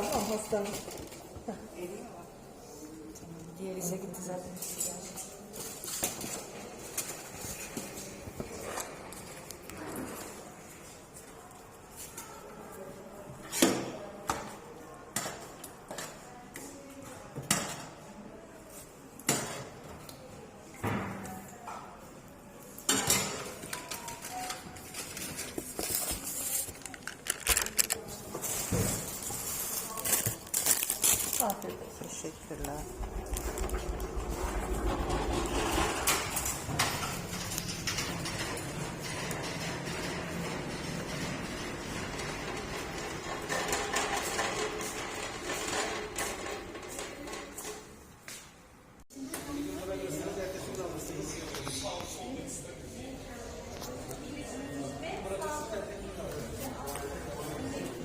한번먹 어.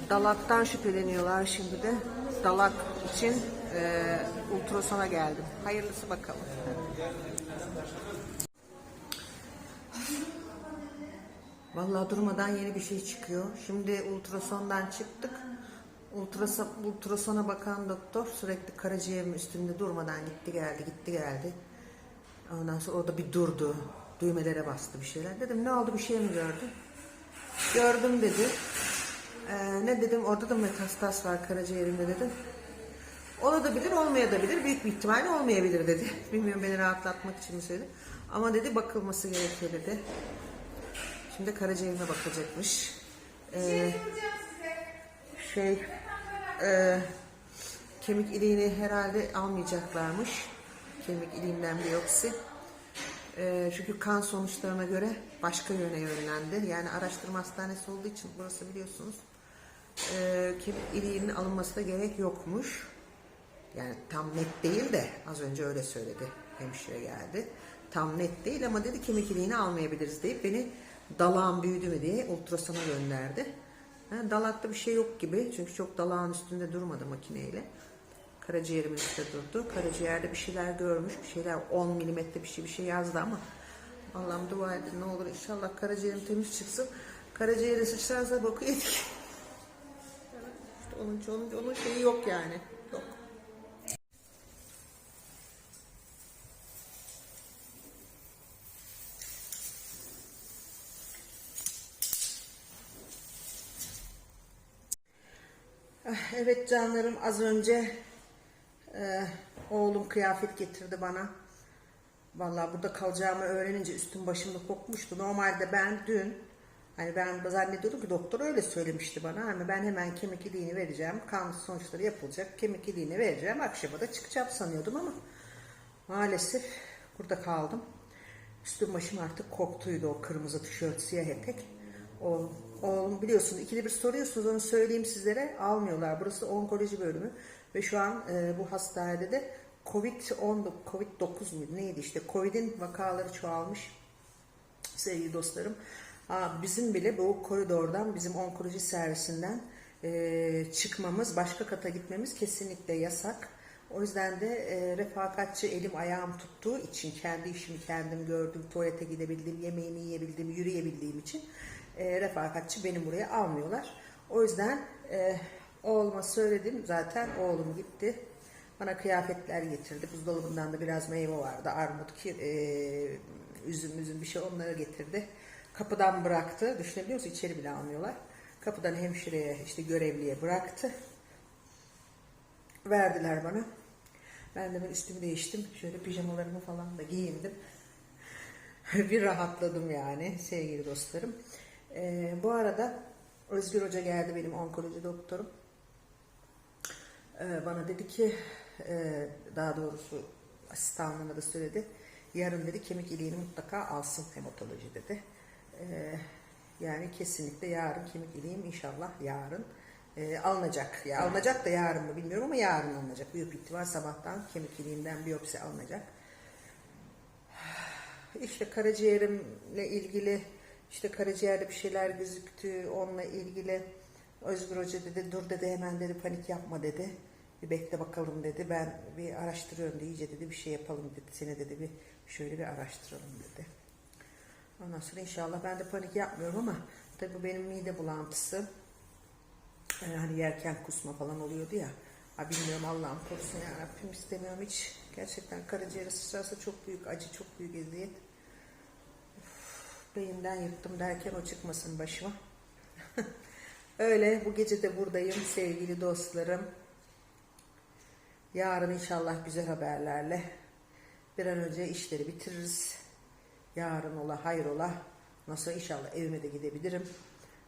Dalaktan şüpheleniyorlar şimdi de. Dalak için e, ultrasona geldim. Hayırlısı bakalım. Vallahi durmadan yeni bir şey çıkıyor. Şimdi ultrasondan çıktık. Ultrasa, ultrasona bakan doktor sürekli karaciğerimin üstünde durmadan gitti geldi gitti geldi. Ondan sonra orada bir durdu. Düğmelere bastı bir şeyler. Dedim ne oldu bir şey mi gördün? Gördüm dedi. Ee, ne dedim orada da metastas var karaciğerimde dedim. Olabilir olmayabilir. Büyük bir ihtimalle olmayabilir dedi. Bilmiyorum beni rahatlatmak için mi söyledi. Ama dedi bakılması gerekiyor dedi. Şimdi karaciğerime bakacakmış. Ee, şey e, kemik iliğini herhalde almayacaklarmış. Kemik iliğinden biyopsi. Ee, çünkü kan sonuçlarına göre başka yöne yönlendi. Yani araştırma hastanesi olduğu için burası biliyorsunuz. Ee, kemik iliğinin alınması da gerek yokmuş. Yani tam net değil de az önce öyle söyledi. Hemşire geldi. Tam net değil ama dedi kemik iliğini almayabiliriz deyip beni dalağım büyüdü mü diye ultrasona gönderdi. Ha, dalakta bir şey yok gibi. Çünkü çok dalağın üstünde durmadı makineyle. Karaciğerimin üstünde durdu. Karaciğerde bir şeyler görmüş. Bir şeyler 10 milimetre bir şey bir şey yazdı ama Allah'ım dua edin ne olur inşallah karaciğerim temiz çıksın. Karaciğeri sıçrarsa boku yedik. Onun, onun, onun şeyi yok yani. Yok. Ah, Evet canlarım az önce e, oğlum kıyafet getirdi bana. Vallahi burada kalacağımı öğrenince üstüm başımda kokmuştu. Normalde ben dün hani ben zannediyordum ki doktor öyle söylemişti bana. Hani ben hemen kemik iliğini vereceğim. Kan sonuçları yapılacak. Kemik iliğini vereceğim. Akşama da çıkacağım sanıyordum ama maalesef burada kaldım. Üstüm başım artık koktuydu o kırmızı tişört, siyah etek. O, oğlum biliyorsunuz ikili bir soruyorsunuz onu söyleyeyim sizlere almıyorlar. Burası onkoloji bölümü ve şu an e, bu hastanede de Covid-19 Covid-9 muydu neydi işte Covid'in vakaları çoğalmış sevgili dostlarım. Aa, bizim bile bu koridordan bizim onkoloji servisinden e, çıkmamız başka kata gitmemiz kesinlikle yasak. O yüzden de e, refakatçi elim ayağım tuttuğu için kendi işimi kendim gördüm, tuvalete gidebildim, yemeğimi yiyebildim, yürüyebildiğim için e, refakatçi beni buraya almıyorlar. O yüzden e, oğluma söyledim zaten oğlum gitti. Bana kıyafetler getirdi. Buzdolabından da biraz meyve vardı. Armut, ki, e, üzüm, üzüm bir şey onları getirdi. Kapıdan bıraktı. Düşünebiliyor musun? İçeri bile almıyorlar. Kapıdan hemşireye, işte görevliye bıraktı. Verdiler bana. Ben de ben üstümü değiştim. Şöyle pijamalarımı falan da giyindim. bir rahatladım yani sevgili dostlarım. Ee, bu arada Özgür Hoca geldi benim onkoloji doktorum. Ee, bana dedi ki e, daha doğrusu asistanlığına da söyledi. Yarın dedi kemik iliğini mutlaka alsın hematoloji dedi. Ee, yani kesinlikle yarın kemik iliğim inşallah yarın e, alınacak. Ya alınacak da yarın mı bilmiyorum ama yarın alınacak. Büyük ihtimal sabahtan kemik iliğimden biyopsi alınacak. İşte karaciğerimle ilgili işte karaciğerde bir şeyler gözüktü onunla ilgili Özgür Hoca dedi dur dedi hemen dedi panik yapma dedi. Bir bekle bakalım dedi. Ben bir araştırıyorum dedi. iyice dedi bir şey yapalım dedi. Seni dedi bir şöyle bir araştıralım dedi. Ondan sonra inşallah ben de panik yapmıyorum ama tabii bu benim mide bulantısı. e, hani yerken kusma falan oluyordu ya. Ha bilmiyorum Allah'ım korusun ya Rabbim istemiyorum hiç. Gerçekten karaciğere sıçrarsa çok büyük acı, çok büyük eziyet. Üf, Beyinden yırttım derken o çıkmasın başıma. Öyle bu gece de buradayım sevgili dostlarım. Yarın inşallah güzel haberlerle bir an önce işleri bitiririz. Yarın ola hayrola. Nasıl inşallah evime de gidebilirim.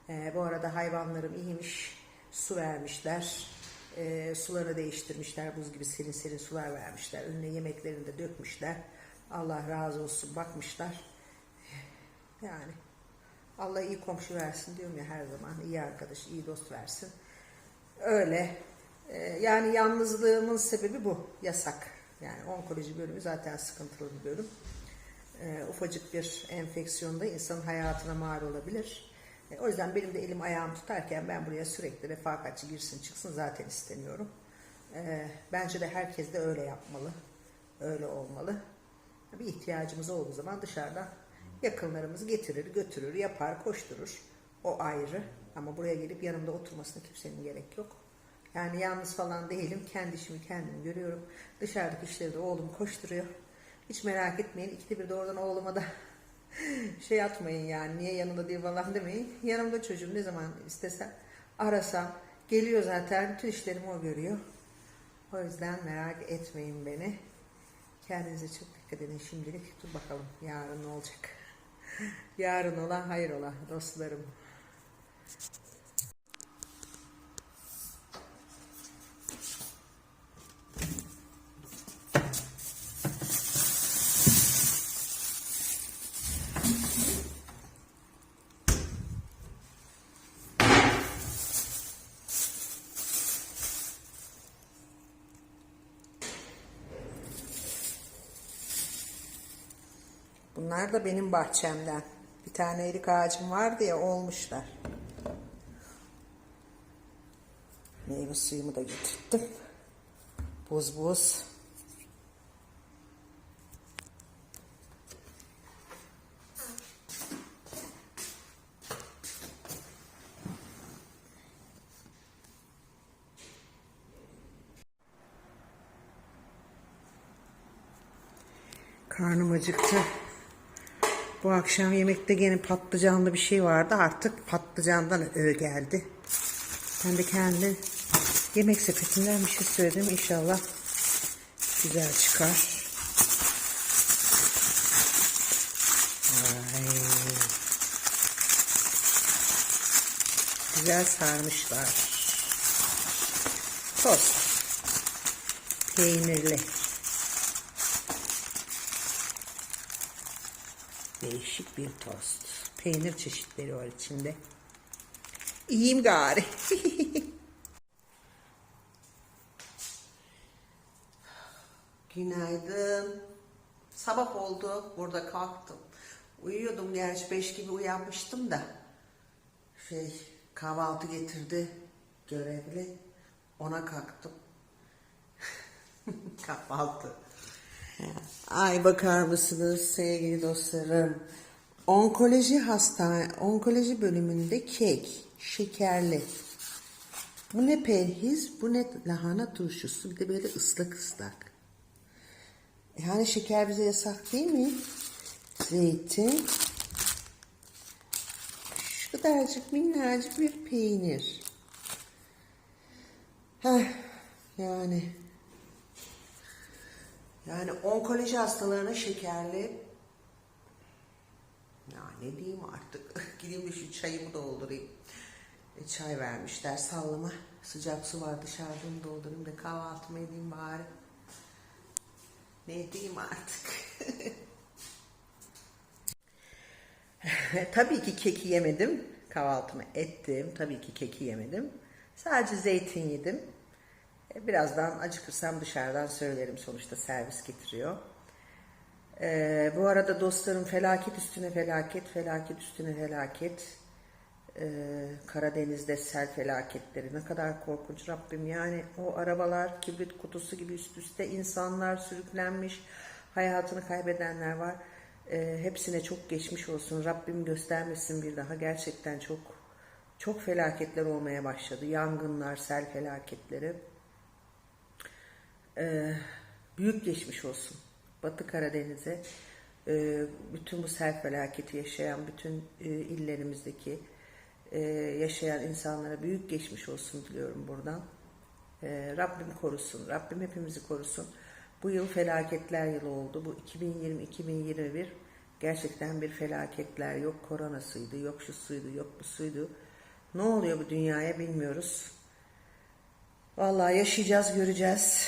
Ee, bu arada hayvanlarım iyiymiş. Su vermişler. Ee, suları değiştirmişler. Buz gibi serin serin sular vermişler. Önüne yemeklerini de dökmüşler. Allah razı olsun bakmışlar. Yani Allah iyi komşu versin diyorum ya her zaman. iyi arkadaş, iyi dost versin. Öyle. Ee, yani yalnızlığımın sebebi bu. Yasak. Yani onkoloji bölümü zaten sıkıntılı bir bölüm. Ee, ufacık bir enfeksiyonda insanın hayatına mal olabilir. E, o yüzden benim de elim ayağım tutarken ben buraya sürekli refakatçi girsin çıksın zaten istemiyorum. Ee, bence de herkes de öyle yapmalı. Öyle olmalı. Bir ihtiyacımız olduğu zaman dışarıdan yakınlarımız getirir, götürür, yapar, koşturur. O ayrı. Ama buraya gelip yanımda oturmasına kimsenin gerek yok. Yani yalnız falan değilim. Kendi işimi kendim görüyorum. Dışarıdaki işleri de oğlum koşturuyor. Hiç merak etmeyin. İkide bir de oradan oğluma da şey atmayın yani. Niye yanında diye falan demeyin. Yanımda çocuğum ne zaman istesem arasam geliyor zaten. Bütün işlerimi o görüyor. O yüzden merak etmeyin beni. Kendinize çok dikkat edin şimdilik. Dur bakalım yarın ne olacak. Yarın ola hayır ola dostlarım. Bunlar da benim bahçemden. Bir tane erik ağacım vardı ya olmuşlar. Meyve suyumu da getirttim. Buz buz. Karnım acıktı. Bu akşam yemekte gene patlıcanlı bir şey vardı. Artık patlıcandan öğe geldi. Ben de kendi yemek sepetinden bir şey söyledim. İnşallah güzel çıkar. Ay. Güzel sarmışlar. Tost. Peynirli. Değişik bir tost. Peynir çeşitleri var içinde. İyiyim gari. Günaydın. Sabah oldu. Burada kalktım. Uyuyordum gerçi beş gibi uyanmıştım da. Şey kahvaltı getirdi görevli. Ona kalktım. kahvaltı. Ay bakar mısınız sevgili dostlarım? Onkoloji hastane, onkoloji bölümünde kek, şekerli. Bu ne perhiz, bu ne lahana turşusu, bir de böyle ıslak ıslak. Yani şeker bize yasak değil mi? Zeytin. Şu kadarcık minnacık bir peynir. Heh, yani yani onkoloji hastalarına şekerli ya ne diyeyim artık gideyim de şu çayımı doldurayım. E, çay vermişler sallama sıcak su var dışarıda onu doldurayım da kahvaltımı edeyim bari. Ne diyeyim artık. Tabii ki keki yemedim. Kahvaltımı ettim. Tabii ki keki yemedim. Sadece zeytin yedim. E, Birazdan acıkırsam dışarıdan söylerim. Sonuçta servis getiriyor. Ee, bu arada dostlarım felaket üstüne felaket, felaket üstüne felaket. Ee, Karadeniz'de sel felaketleri ne kadar korkunç Rabbim. Yani o arabalar kibrit kutusu gibi üst üste insanlar sürüklenmiş, hayatını kaybedenler var. Ee, hepsine çok geçmiş olsun. Rabbim göstermesin bir daha. Gerçekten çok çok felaketler olmaya başladı. Yangınlar, sel felaketleri. Ee, büyük geçmiş olsun. Batı Karadeniz'e e, bütün bu sel felaketi yaşayan bütün e, illerimizdeki e, yaşayan insanlara büyük geçmiş olsun diliyorum buradan. E, Rabbim korusun. Rabbim hepimizi korusun. Bu yıl felaketler yılı oldu. Bu 2020-2021 gerçekten bir felaketler yok. Koronasıydı, yok şu suydu, yok bu suydu. Ne oluyor bu dünyaya bilmiyoruz. Vallahi yaşayacağız, göreceğiz.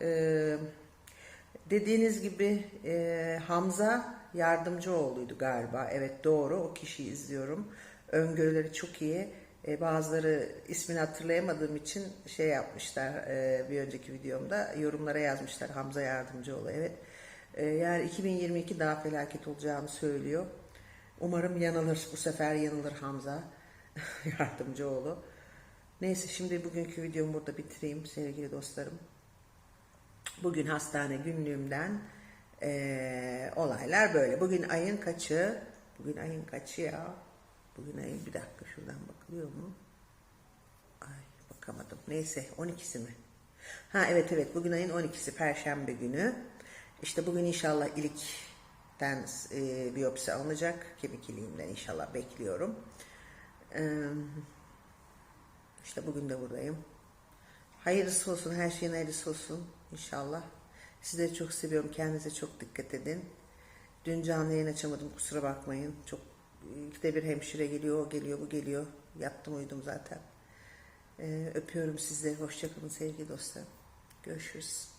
Ee, dediğiniz gibi e, Hamza Yardımcıoğlu'ydu galiba. Evet doğru, o kişiyi izliyorum. Öngörüleri çok iyi. E, bazıları ismini hatırlayamadığım için şey yapmışlar e, bir önceki videomda yorumlara yazmışlar Hamza Yardımcıoğlu. Evet. E, yani 2022 daha felaket olacağını söylüyor. Umarım yanılır. Bu sefer yanılır Hamza Yardımcıoğlu. Neyse şimdi bugünkü videomu burada bitireyim sevgili dostlarım. Bugün hastane günlüğümden eee, olaylar böyle. Bugün ayın kaçı? Bugün ayın kaçı ya? Bugün ayın bir dakika şuradan bakılıyor mu? Ay bakamadım. Neyse 12'si mi? Ha evet evet bugün ayın 12'si Perşembe günü. İşte bugün inşallah ilikten e, biyopsi alınacak. Kemik iliğimden inşallah bekliyorum. Eee işte bugün de buradayım. Hayırlısı olsun, her şeyin hayırlısı olsun inşallah. Sizleri çok seviyorum, kendinize çok dikkat edin. Dün canlı yayın açamadım, kusura bakmayın. Çok ikide bir hemşire geliyor, o geliyor, bu geliyor. Yattım uyudum zaten. Ee, öpüyorum sizleri, hoşçakalın sevgili dostlarım. Görüşürüz.